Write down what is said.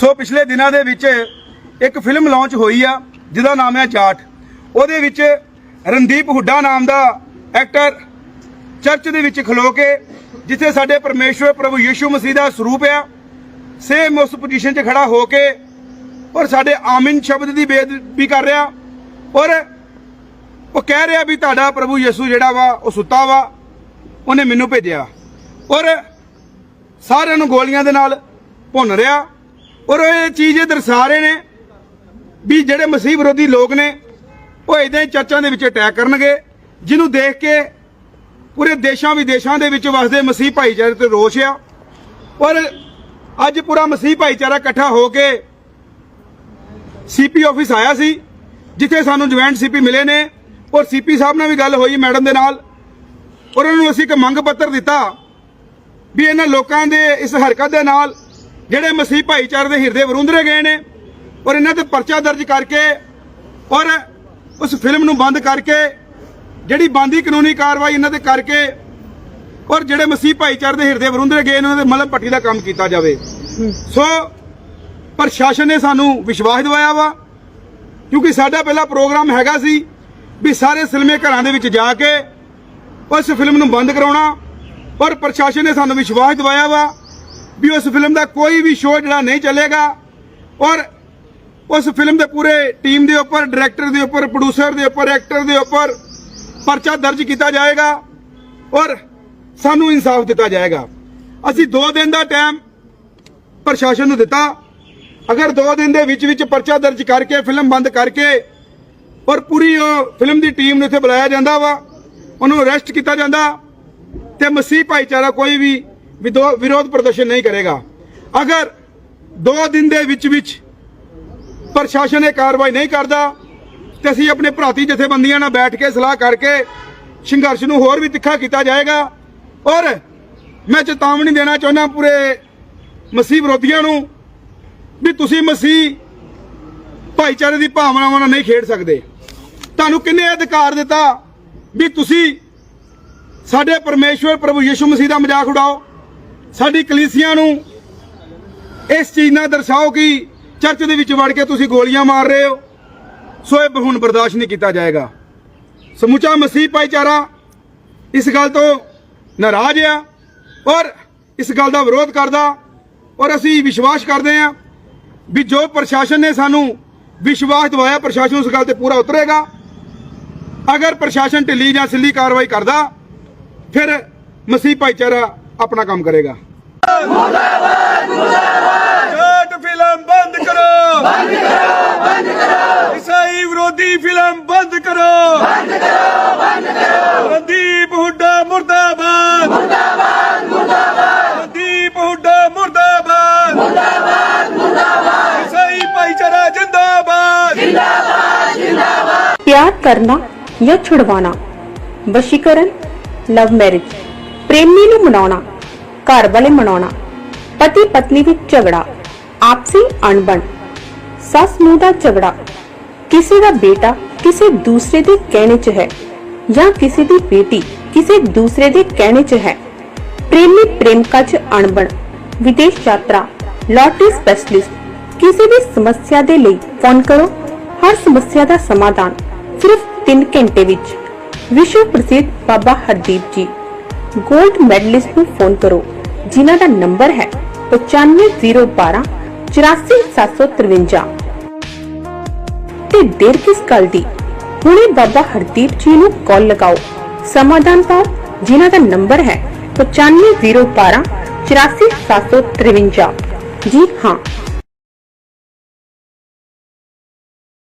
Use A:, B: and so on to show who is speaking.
A: ਸੋ ਪਿਛਲੇ ਦਿਨਾਂ ਦੇ ਵਿੱਚ ਇੱਕ ਫਿਲਮ ਲਾਂਚ ਹੋਈ ਆ, ਜਿਹਦਾ ਨਾਮ ਹੈ ਜਾਟ ਉਹਦੇ ਵਿੱਚ ਰਣਦੀਪ ਹੁੱਡਾ ਨਾਮ ਦਾ ਐਕਟਰ ਚਰਚ ਦੇ ਵਿੱਚ ਖਲੋ ਕੇ, ਜਿੱਥੇ ਸਾਡੇ ਪਰਮੇਸ਼ਵਰ ਪ੍ਰਭੂ ਯੀਸ਼ੂ ਮਸੀਹ ਦਾ ਸਰੂਪ ਆ ਸੇਮ ਉਸ ਪੋਜੀਸ਼ਨ 'ਚ ਖੜਾ ਹੋ ਕੇ ਔਰ ਸਾਡੇ ਆਮਿਨ ਸ਼ਬਦ ਦੀ ਬੇਅਦਬੀ ਕਰ ਰਿਹਾ। ਔਰ ਉਹ ਕਹਿ ਰਿਹਾ ਵੀ ਤੁਹਾਡਾ ਪ੍ਰਭੂ ਯਿਸੂ ਜਿਹੜਾ ਵਾ, ਉਹ ਸੁੱਤਾ ਵਾ, ਉਹਨੇ ਮੈਨੂੰ ਭੇਜਿਆ। ਔਰ ਸਾਰਿਆਂ ਨੂੰ ਗੋਲੀਆਂ ਦੇ ਨਾਲ ਭੁੰਨ ਰਿਹਾ। ਔਰ ਉਹ ਇਹ ਚੀਜ਼ ਇਹ ਦਰਸਾ ਰਹੇ ਨੇ ਵੀ ਜਿਹੜੇ ਮਸੀਹ ਵਿਰੋਧੀ ਲੋਕ ਨੇ, ਉਹ ਇਦਾਂ ਹੀ ਚਰਚਾਂ ਦੇ ਵਿੱਚ ਅਟੈਕ ਕਰਨਗੇ, ਜਿਹਨੂੰ ਦੇਖ ਕੇ ਪੂਰੇ ਦੇਸ਼ਾਂ ਵਿਦੇਸ਼ਾਂ ਦੇ ਵਿੱਚ ਵਸਦੇ ਮਸੀਹ ਭਾਈਚਾਰੇ ਤੇ ਰੋਸ਼ ਆ। ਔਰ ਅੱਜ ਪੂਰਾ ਮਸੀਹ ਭਾਈਚਾਰਾ ਇਕੱਠਾ ਹੋ ਕੇ ਸੀਪੀ ਆਫਿਸ ਆਇਆ ਸੀ, ਜਿੱਥੇ ਸਾਨੂੰ ਜੁਆਇੰਟ ਸੀਪੀ ਮਿਲੇ ਨੇ। ਔਰ ਸੀਪੀ ਸਾਹਿਬ ਨਾਲ ਵੀ ਗੱਲ ਹੋਈ ਮੈਡਮ ਦੇ ਨਾਲ। ਔਰ ਉਹਨਾਂ ਨੂੰ ਅਸੀਂ ਇੱਕ ਮੰਗ ਪੱਤਰ ਦਿੱਤਾ ਵੀ ਇਹਨਾਂ ਲੋਕਾਂ ਦੇ ਇਸ ਹਰਕਤ ਦੇ ਨਾਲ ਜਿਹੜੇ ਮਸੀਹ ਭਾਈਚਾਰੇ ਦੇ ਹਿਰਦੇ ਵਰੁੰਦਰੇ ਗਏ ਨੇ ਔਰ ਇਹਨਾਂ ਤੇ ਪਰਚਾ ਦਰਜ ਕਰਕੇ ਔਰ ਉਸ ਫਿਲਮ ਨੂੰ ਬੰਦ ਕਰਕੇ ਜਿਹੜੀ ਬੰਦੀ ਕਾਨੂੰਨੀ ਕਾਰਵਾਈ ਇਹਨਾਂ ਤੇ ਕਰਕੇ ਔਰ ਜਿਹੜੇ ਮਸੀਹ ਭਾਈਚਾਰੇ ਦੇ ਹਿਰਦੇ ਵਰੁੰਦਰੇ ਗਏ ਨੇ ਉਹਨਾਂ ਦੇ ਮਲਮ ਪੱਟੀ ਦਾ ਕੰਮ ਕੀਤਾ ਜਾਵੇ। ਸੋ ਪ੍ਰਸ਼ਾਸਨ ਨੇ ਸਾਨੂੰ ਵਿਸ਼ਵਾਸ ਦਿਵਾਇਆ ਵਾ ਕਿਉਂਕਿ ਸਾਡਾ ਪਹਿਲਾ ਪ੍ਰੋਗਰਾਮ ਹੈਗਾ ਸੀ ਵੀ ਸਾਰੇ ਸਿਨੇਮੇ ਘਰਾਂ ਦੇ ਵਿੱਚ ਜਾ ਕੇ ਉਸ ਫਿਲਮ ਨੂੰ ਬੰਦ ਕਰਾਉਣਾ ਔਰ ਪ੍ਰਸ਼ਾਸਨ ਨੇ ਸਾਨੂੰ ਵਿਸ਼ਵਾਸ ਦਿਵਾਇਆ ਵਾ ਵੀ ਉਸ ਫਿਲਮ ਦਾ ਕੋਈ ਵੀ ਸ਼ੋਅ ਜਿਹੜਾ ਨਹੀਂ ਚੱਲੇਗਾ। ਔਰ ਉਸ ਫਿਲਮ ਦੇ ਪੂਰੇ ਟੀਮ ਦੇ ਉੱਪਰ ਡਾਇਰੈਕਟਰ ਦੇ ਉੱਪਰ ਪ੍ਰੋਡਿਊਸਰ ਦੇ ਉੱਪਰ ਐਕਟਰ ਦੇ ਉੱਪਰ ਪਰਚਾ ਦਰਜ ਕੀਤਾ ਜਾਏਗਾ ਔਰ ਸਾਨੂੰ ਇਨਸਾਫ ਦਿੱਤਾ ਜਾਏਗਾ। ਅਸੀਂ 2 ਦਿਨ ਦਾ ਟਾਈਮ ਪ੍ਰਸ਼ਾਸਨ ਨੂੰ ਦਿੱਤਾ। ਅਗਰ 2 ਦਿਨ ਦੇ ਵਿੱਚ ਵਿੱਚ ਪਰਚਾ ਦਰਜ ਕਰਕੇ ਫਿਲਮ ਬੰਦ ਕਰਕੇ ਔਰ ਪੂਰੀ ਉਹ ਫਿਲਮ ਦੀ ਟੀਮ ਨੂੰ ਇੱਥੇ ਬੁਲਾਇਆ ਜਾਂਦਾ ਵਾ, ਉਹਨੂੰ ਅਰੈਸਟ ਕੀਤਾ ਜਾਂਦਾ ਤੇ ਮਸੀਹ ਭਾਈਚਾਰਾ ਕੋਈ ਵੀ ਵਿਰੋਧ ਪ੍ਰਦਰਸ਼ਨ ਨਹੀਂ ਕਰੇਗਾ। ਅਗਰ 2 ਦਿਨ ਦੇ ਵਿੱਚ ਵਿੱਚ ਪ੍ਰਸ਼ਾਸਨ ਇਹ ਕਾਰਵਾਈ ਨਹੀਂ ਕਰਦਾ, ਤੇ ਅਸੀਂ ਆਪਣੇ ਭਰਾਤੀ ਜਥੇਬੰਦੀਆਂ ਨਾਲ ਬੈਠ ਕੇ ਸਲਾਹ ਕਰਕੇ ਸੰਘਰਸ਼ ਨੂੰ ਹੋਰ ਵੀ ਤਿੱਖਾ ਕੀਤਾ ਜਾਏਗਾ। ਔਰ ਮੈਂ ਚੇਤਾਵਨੀ ਦੇਣਾ ਚਾਹੁੰਦਾ ਪੂਰੇ ਮਸੀਹ ਵਿਰੋਧੀਆਂ ਨੂੰ ਵੀ ਤੁਸੀਂ ਮਸੀਹ ਭਾਈਚਾਰੇ ਦੀ ਭਾਵਨਾਵਾਂ ਨਾਲ ਨਹੀਂ ਖੇਡ ਸਕਦੇ। ਤੁਹਾਨੂੰ ਕਿੰਨੇ ਅਧਿਕਾਰ ਦਿੱਤਾ ਵੀ ਤੁਸੀਂ ਸਾਡੇ ਪਰਮੇਸ਼ਵਰ ਪ੍ਰਭੂ ਯਿਸੂ ਮਸੀਹ ਦਾ ਮਜ਼ਾਕ ਉਡਾਓ? ਸਾਡੀ ਕਲੀਸਿਆਂ ਨੂੰ ਇਸ ਚੀਜ਼ ਨਾਲ ਦਰਸਾਓ ਕਿ ਚਰਚ ਦੇ ਵਿੱਚ ਵੜ ਕੇ ਤੁਸੀਂ ਗੋਲੀਆਂ ਮਾਰ ਰਹੇ ਹੋ। ਸੋ ਇਹ ਹੁਣ ਬਰਦਾਸ਼ਤ ਨਹੀਂ ਕੀਤਾ ਜਾਏਗਾ। ਸਮੁੱਚਾ ਮਸੀਹ ਭਾਈਚਾਰਾ ਇਸ ਗੱਲ ਤੋਂ ਨਾਰਾਜ਼ ਆ ਔਰ ਇਸ ਗੱਲ ਦਾ ਵਿਰੋਧ ਕਰਦਾ ਔਰ ਅਸੀਂ ਵਿਸ਼ਵਾਸ ਕਰਦੇ ਹਾਂ ਵੀ ਜੋ ਪ੍ਰਸ਼ਾਸਨ ਨੇ ਸਾਨੂੰ ਵਿਸ਼ਵਾਸ ਦਿਵਾਇਆ, ਪ੍ਰਸ਼ਾਸਨ ਉਸ ਗੱਲ ਤੇ ਪੂਰਾ ਉਤਰੇਗਾ। ਅਗਰ ਪ੍ਰਸ਼ਾਸਨ ਢਿੱਲੀ ਜਾਂ ਸਿੱਲੀ ਕਾਰਵਾਈ ਕਰਦਾ, ਫਿਰ ਮਸੀਹ ਭਾਈਚਾਰਾ
B: अपना काम करेगा। फ़िल्म बंद करो। बंद करो ईसाई विरोधी फ़िल्म बंद करो। बंद करो प्रदीप मुर्दाबाद। प्रदीप मुर्दाबाद। ईसाई भाईचारा जिंदाबाद। जिंदाबाद
C: प्यार करना या छुड़वाना। वशीकरण लव मैरिज। ਪ੍ਰੇਮੀ ਨੂੰ ਮਨਾਉਣਾ, ਘਰ ਵਾਲੇ ਮਨਾਉਣਾ, ਪਤੀ ਪਤਨੀ ਵਿੱਚ ਝਗੜਾ, ਆਪਸੀ ਅਣਬਣ, ਸੱਸ ਨੂੰ ਦਾ ਝਗੜਾ, ਕਿਸੇ ਦਾ ਬੇਟਾ ਕਿਸੇ ਦੂਸਰੇ ਦੇ ਕਹਿਣੇ 'ਚ ਹੈ ਜਾਂ ਕਿਸੇ ਦੀ ਬੇਟੀ ਕਿਸੇ ਦੂਸਰੇ ਦੇ ਕਹਿਣੇ 'ਚ ਹੈ। ਪ੍ਰੇਮੀ ਪ੍ਰੇਮਕਾ 'ਚ ਅਣਬਣ, ਵਿਦੇਸ਼ ਯਾਤਰਾ, ਲਾਟਰੀ ਸਪੈਸ਼ਲਿਸਟ, ਕਿਸੇ ਵੀ ਸਮੱਸਿਆ ਦੇ ਲਈ ਫੋਨ ਕਰੋ, ਹਰ ਸਮੱਸਿਆ ਦਾ ਸਮਾਧਾਨ ਸਿਰਫ 3 ਘੰਟੇ ਵਿੱਚ। ਵਿਸ਼ਵ ਪ੍ਰਸਿੱਧ ਬਾਬਾ ਹਰਦੀਪ ਜੀ। ਗੋਲਡ ਮੈਡਲਿਸਟ ਨੂੰ ਫੋਨ ਕਰੋ, ਜਿਨ੍ਹਾਂ ਦਾ ਨੰਬਰ ਹੈ 95012 84753 ਤੇ ਦੇਰ ਕਿਸ ਗੱਲ ਦੀ? ਹੁਣੇ ਬਾਬਾ ਹਰਦੀਪ ਜੀ ਨੂੰ ਕਾਲ ਲਗਾਓ। ਸਮਾਧਾਨ ਪਾਓ, ਜਿਨ੍ਹਾਂ ਦਾ ਨੰਬਰ ਹੈ 95012 84753 ਜੀ ਹਾਂ